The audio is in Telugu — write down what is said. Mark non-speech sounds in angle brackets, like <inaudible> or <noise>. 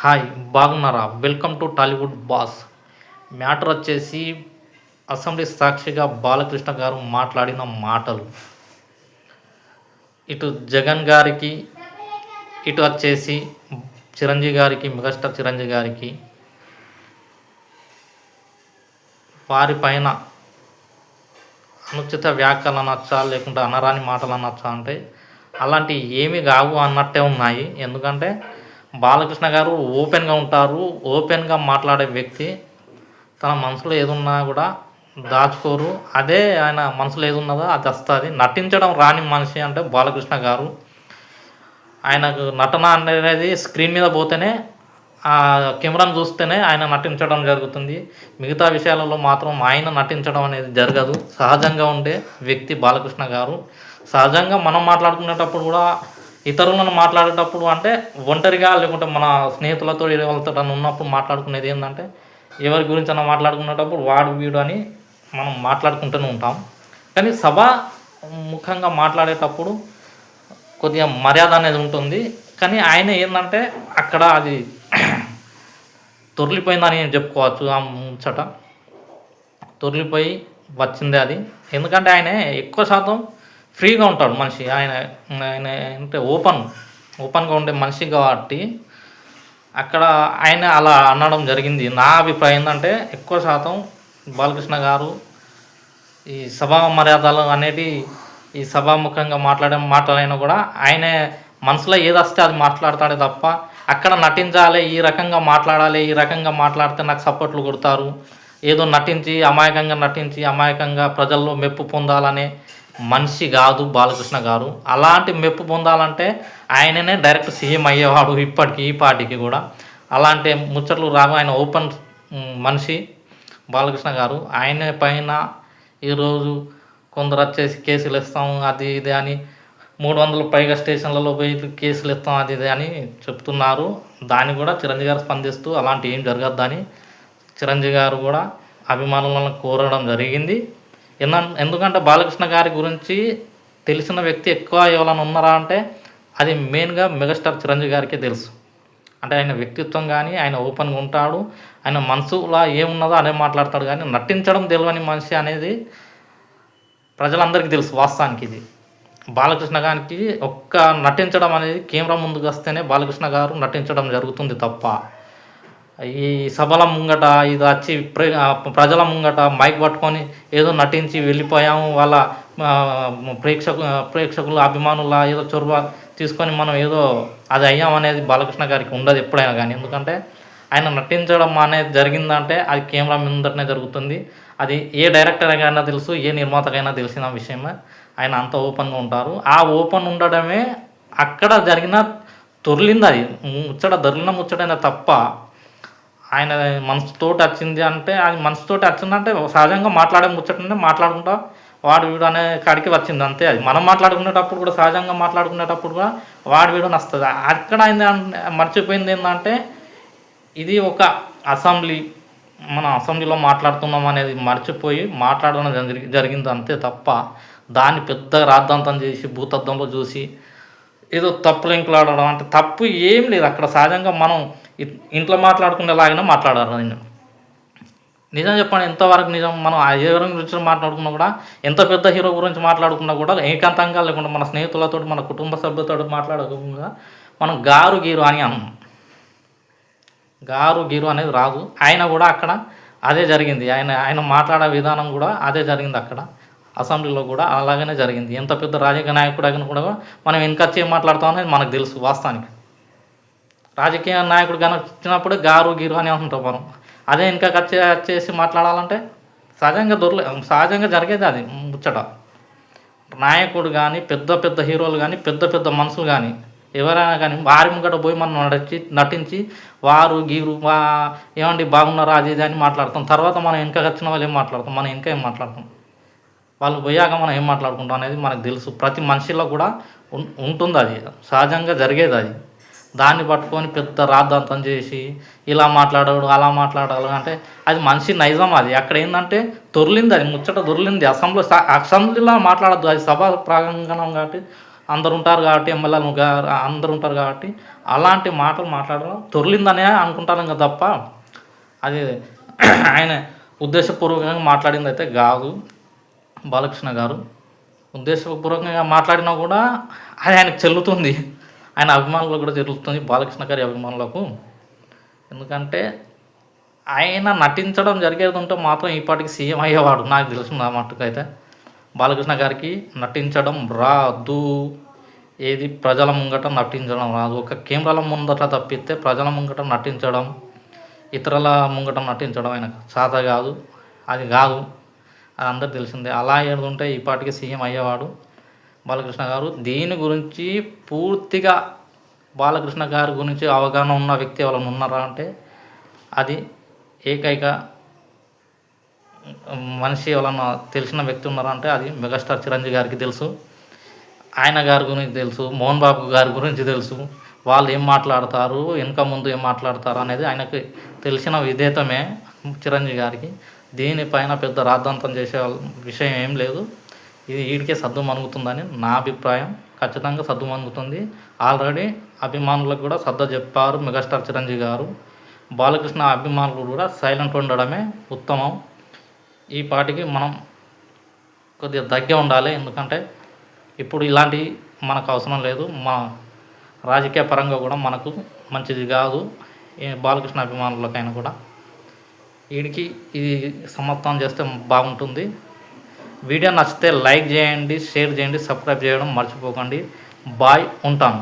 హాయ్ బాగున్నారా? Welcome to Tollywood boss. Matter వచ్చేసి అసెంబ్లీ సాక్షిగా బాలకృష్ణ గారు మాట్లాడిన మాటలు. ఇటు జగన్ గారికి ఇటు వచ్చేసి చిరంజీవి గారికి మెగాస్టార్ చిరంజీవి గారికి వారి పైన అనుచిత వ్యాఖ్యలు అనొచ్చా లేకుంటే అనరాని మాటలు అనొచ్చా అంటే అలాంటివి ఏమి కావు అన్నట్టే ఉన్నాయి. ఎందుకంటే బాలకృష్ణ గారు ఓపెన్గా ఉంటారు ఓపెన్గా మాట్లాడే వ్యక్తి. తన మనసులో ఏదున్నా కూడా దాచుకోరు. అదే ఆయన మనసులో ఏదున్నదో అది వస్తుంది. నటించడం రాని మనిషి అంటే బాలకృష్ణ గారు. ఆయనకు నటన అనేది స్క్రీన్ మీద పోతేనే ఆ కెమెరాను చూస్తేనే ఆయన నటించడం జరుగుతుంది. మిగతా విషయాలలో మాత్రం ఆయన నటించడం అనేది జరగదు. సహజంగా ఉండే వ్యక్తి బాలకృష్ణ గారు. సహజంగా మనం మాట్లాడుకునేటప్పుడు కూడా ఇతరులను మాట్లాడేటప్పుడు అంటే ఒంటరిగా లేకుంటే మన స్నేహితులతో వాళ్ళతో ఉన్నప్పుడు మాట్లాడుకునేది ఏంటంటే ఎవరి గురించి అన్న మాట్లాడుకునేటప్పుడు వాడు వీడు అని మనం మాట్లాడుకుంటూనే ఉంటాం. కానీ సభ ముఖంగా మాట్లాడేటప్పుడు కొద్దిగా మర్యాద అనేది ఉంటుంది. కానీ ఆయన ఏంటంటే అక్కడ అది <clears throat> తొరిలిపోయిందని చెప్పుకోవచ్చు ఆ ముచ్చట. తొరిలిపోయి వచ్చిందే అది. ఎందుకంటే ఆయన ఎక్కువ శాతం ఫ్రీగా ఉంటాడు మనిషి. ఆయన ఆయన అంటే ఓపెన్ ఓపెన్గా ఉండే మనిషి కాబట్టి అక్కడ ఆయన అలా అనడం జరిగింది. నా అభిప్రాయం ఏంటంటే ఎక్కువ శాతం బాలకృష్ణ గారు ఈ సభా మర్యాదలు అనేది ఈ సభాముఖంగా మాట్లాడే మాటలైనా కూడా ఆయనే మనసులో ఏది వస్తే అది మాట్లాడతాడే తప్ప అక్కడ నటించాలి ఈ రకంగా మాట్లాడాలి ఈ రకంగా మాట్లాడితే నాకు సపోర్ట్లు కొడతారు. ఏదో నటించి అమాయకంగా నటించి అమాయకంగా ప్రజల్లో మెప్పు పొందాలనే మనిషి కాదు బాలకృష్ణ గారు. అలాంటి మెప్పు పొందాలంటే ఆయననే డైరెక్ట్ సీఎం అయ్యేవాడు ఇప్పటికి ఈ పార్టీకి కూడా. అలాంటి ముచ్చట్లు రావు ఆయన ఓపెన్ మనిషి బాలకృష్ణ గారు. ఆయన పైన ఈరోజు కొందరు వచ్చేసి కేసులు ఇస్తాం అది ఇది అని మూడు వందల పైగా స్టేషన్లలో పోయి కేసులు ఇస్తాం అది ఇది అని చెప్తున్నారు. దాన్ని కూడా చిరంజీవి గారు స్పందిస్తూ అలాంటి ఏం జరగద్దని చిరంజీవి గారు కూడా అభిమానులను కోరడం జరిగింది. ఎందుకంటే బాలకృష్ణ గారి గురించి తెలిసిన వ్యక్తి ఎక్కువ ఎవరైనా ఉన్నారా అంటే అది మెయిన్గా మెగాస్టార్ చిరంజీవి గారికే తెలుసు. అంటే ఆయన వ్యక్తిత్వం కానీ ఆయన ఓపెన్గా ఉంటాడు ఆయన మనసులో ఏమున్నదో అదే మాట్లాడతాడు కానీ నటించడం తెలియని మనిషి అనేది ప్రజలందరికీ తెలుసు వాస్తవానికి ఇది. బాలకృష్ణ గారికి ఒక్క నటించడం అనేది కెమెరా ముందుకు వస్తేనే బాలకృష్ణ గారు నటించడం జరుగుతుంది తప్ప. ఈ సభల ముంగట ఇది వచ్చి ప్రజల ముంగట మైక్ పట్టుకొని ఏదో నటించి వెళ్ళిపోయాము. వాళ్ళ ప్రేక్షకు ప్రేక్షకులు అభిమానుల ఏదో చొరవ తీసుకొని మనం ఏదో అది అయ్యామనేది బాలకృష్ణ గారికి ఉండదు ఎప్పుడైనా కానీ. ఎందుకంటే ఆయన నటించడం అనేది జరిగిందంటే అది కెమెరా ముందటనే జరుగుతుంది. అది ఏ డైరెక్టర్ అయినా తెలుసు ఏ నిర్మాతకైనా తెలిసిన విషయమే. ఆయన అంత ఓపెన్గా ఉంటారు. ఆ ఓపెన్ ఉండడమే అక్కడ జరిగిన తొరిలింది అది. ముచ్చట దొరికిన ముచ్చటైనా తప్ప ఆయన మనసుతోటి వచ్చింది అంటే ఆయన మనసుతో వచ్చిందంటే సహజంగా మాట్లాడే ముచ్చటనే మాట్లాడుకుంటా వాడు వీడు అనే కాడికి వచ్చింది అంతే. అది మనం మాట్లాడుకునేటప్పుడు కూడా సహజంగా మాట్లాడుకునేటప్పుడు కూడా వాడు వీడు నస్తుంది. వస్తుంది అక్కడ ఆయన మర్చిపోయింది ఏంటంటే ఇది ఒక అసెంబ్లీ మన అసెంబ్లీలో మాట్లాడుతున్నాం అనేది మర్చిపోయి మాట్లాడడం జరిగి జరిగింది అంతే తప్ప దాన్ని పెద్ద రాద్ధాంతం చేసి భూతద్దంలో చూసి ఏదో తప్పులు ఆడడం అంటే తప్పు ఏం లేదు. అక్కడ సహజంగా మనం ఇంట్లో మాట్లాడుకునేలాగానే మాట్లాడారు నేను. నిజం చెప్పండి ఎంతవరకు నిజం? మనం ఆ హీరో గురించి మాట్లాడుకున్నా కూడా ఎంత పెద్ద హీరో గురించి మాట్లాడుకున్నా కూడా ఏకాంతంగా లేకుండా మన స్నేహితులతో మన కుటుంబ సభ్యులతో మాట్లాడకుండా మనం గారు గీరు అని అన్నాం. గారు గీరు అనేది రాదు. ఆయన కూడా అక్కడ అదే జరిగింది. ఆయన ఆయన మాట్లాడే విధానం కూడా అదే జరిగింది అక్కడ. అసెంబ్లీలో కూడా అలాగనే జరిగింది. ఎంత పెద్ద రాజకీయ నాయకుడు అయినా కూడా మనం వెనకచ్చి ఏం మాట్లాడతాం అనేది మనకు తెలుసు వాస్తవానికి. రాజకీయ నాయకుడు కనుక ఇచ్చినప్పుడు గారు గీరు అని అంటాం మనం. అదే ఇంకా వచ్చే వచ్చేసి మాట్లాడాలంటే సహజంగా దొరలే సహజంగా జరిగేది అది ముచ్చట. నాయకుడు కానీ పెద్ద పెద్ద హీరోలు కానీ పెద్ద పెద్ద మనుషులు కానీ ఎవరైనా కానీ వారి ముంగట పోయి మనం నడిచి నటించి వారు గీరు వా ఏమండి బాగున్నారా అది ఇది అని మాట్లాడతాం. తర్వాత మనం ఇంకా వచ్చిన వాళ్ళు ఏం మాట్లాడతాం? మనం ఇంకా ఏం మాట్లాడతాం? వాళ్ళు పోయాక మనం ఏం మాట్లాడుకుంటాం అనేది మనకు తెలుసు. ప్రతి మనిషిలో కూడా ఉంటుంది అది. సహజంగా జరిగేది అది. దాన్ని పట్టుకొని పెద్ద రాద్ధాంతం చేసి ఇలా మాట్లాడాడు అలా మాట్లాడాలి అంటే అది మనిషి నైజం అది. అక్కడ ఏంటంటే దొరిలింది అది ముచ్చట దొరిలింది. అసెంబ్లీ అసెంబ్లీలో మాట్లాడద్దు. అది సభ ప్రాంగణం కాబట్టి అందరు ఉంటారు కాబట్టి ఎమ్మెల్యేలు గారు అందరు ఉంటారు కాబట్టి అలాంటి మాటలు మాట్లాడడం తొరలిందనే అనుకుంటాను కదా తప్ప అది <clears throat> ఆయన ఉద్దేశపూర్వకంగా మాట్లాడింది అయితే కాదు బాలకృష్ణ గారు. ఉద్దేశపూర్వకంగా మాట్లాడినా కూడా అది ఆయనకు చెల్లుతుంది. ఆయన అభిమానులు కూడా జరుగుతుంది. బాలకృష్ణ గారి అభిమానులకు. ఎందుకంటే ఆయన నటించడం జరిగేది ఉంటే మాత్రం ఈపాటికి సీఎం అయ్యేవాడు. నాకు తెలుసు నా మట్టుకైతే బాలకృష్ణ గారికి నటించడం రాదు. ఏది ప్రజల ముంగట నటించడం రాదు. ఒక కెమెరాల ముందట తప్పిస్తే ప్రజల ముంగట నటించడం ఇతరుల ముంగట నటించడం ఆయన సాధ కాదు. అది కాదు. అది అందరు తెలిసిందే. అలా ఏడుంటే ఈ పాటికి సీఎం అయ్యేవాడు. బాలకృష్ణ గారు దీని గురించి పూర్తిగా బాలకృష్ణ గారి గురించి అవగాహన ఉన్న వ్యక్తి ఎవరైనా ఉన్నారా అంటే అది ఏకైక మనిషి ఎవరన్నా తెలిసిన వ్యక్తి ఉన్నారా అంటే అది మెగాస్టార్ చిరంజీవి గారికి తెలుసు. ఆయన గారి గురించి తెలుసు మోహన్ బాబు గారి గురించి తెలుసు. వాళ్ళు ఏం మాట్లాడతారు వెనక ముందు ఏం మాట్లాడతారు అనేది ఆయనకి తెలిసిన విధేతమే చిరంజీవి గారికి. దీనిపైన పెద్ద రాద్ధాంతం చేసే విషయం ఏం లేదు. ఇది వీడికే సద్దు మనుగుతుందని నా అభిప్రాయం. ఖచ్చితంగా సద్దు మనుగుతుంది ఆల్రెడీ అభిమానులకు కూడా సర్ద చెప్పారు మెగాస్టార్ చిరంజీవి గారు. బాలకృష్ణ అభిమానులు కూడా సైలెంట్ ఉండడమే ఉత్తమం. ఈ పాటికి మనం కొద్దిగా దగ్గర ఉండాలి. ఎందుకంటే ఇప్పుడు ఇలాంటి మనకు అవసరం లేదు. మా రాజకీయ పరంగా కూడా మనకు మంచిది కాదు. బాలకృష్ణ అభిమానులకైనా కూడా. వీడికి ఇది సమర్థం చేస్తే బాగుంటుంది. వీడియో నచ్చితే లైక్ చేయండి షేర్ చేయండి సబ్స్క్రైబ్ చేయడం మర్చిపోకండి. బాయ్ ఉంటాను.